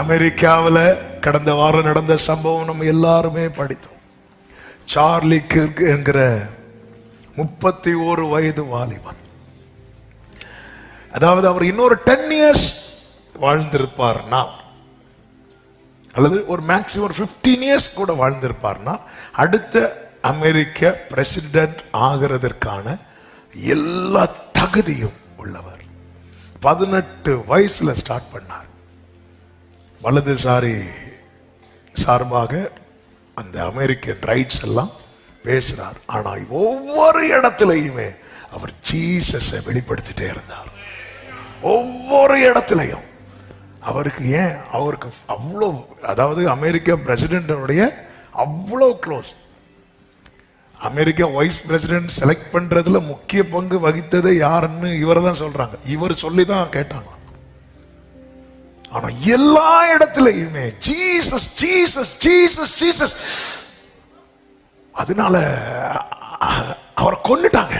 அமெரிக்காவில் கடந்த வாரம் நடந்த சம்பவம் நம்ம எல்லாருமே படித்தோம். சார்லி கிர்க் என்கிற முப்பத்தி ஓரு வயது வாலிபன். அதாவது அவர் இன்னொரு டென் இயர்ஸ் வாழ்ந்திருப்பார்னா அல்லது ஒரு மேக்சிமம் ஃபிஃப்டீன் இயர்ஸ் கூட வாழ்ந்திருப்பார்னா அடுத்த அமெரிக்க பிரசிடென்ட் ஆகிறதற்கான எல்லா தகுதியும் உள்ளவர். பதினெட்டு வயசுல ஸ்டார்ட் பண்ணார். வலதுசாரி சார்பாக அந்த அமெரிக்கன் ரைட்ஸ் எல்லாம் பேசினார் ஆனால் ஒவ்வொரு இடத்துலையுமே அவர் ஜீசஸை வெளிப்படுத்திட்டே இருந்தார். ஒவ்வொரு இடத்துலையும். அவருக்கு ஏன்? அவருக்கு அவ்வளோ அதாவது அமெரிக்க பிரசிடென்டனுடைய அவ்வளோ close America vice president select பண்ணுறதுல முக்கிய பங்கு வகித்தது யாருன்னு இவர் தான் சொல்கிறாங்க இவர் சொல்லி தான் கேட்டாங்க ஆனா எல்லா இடத்துலயுமே ஜீசஸ் ஜீசஸ் ஜீசஸ் ஜீசஸ். அதனால அவரை கொண்டுட்டாங்க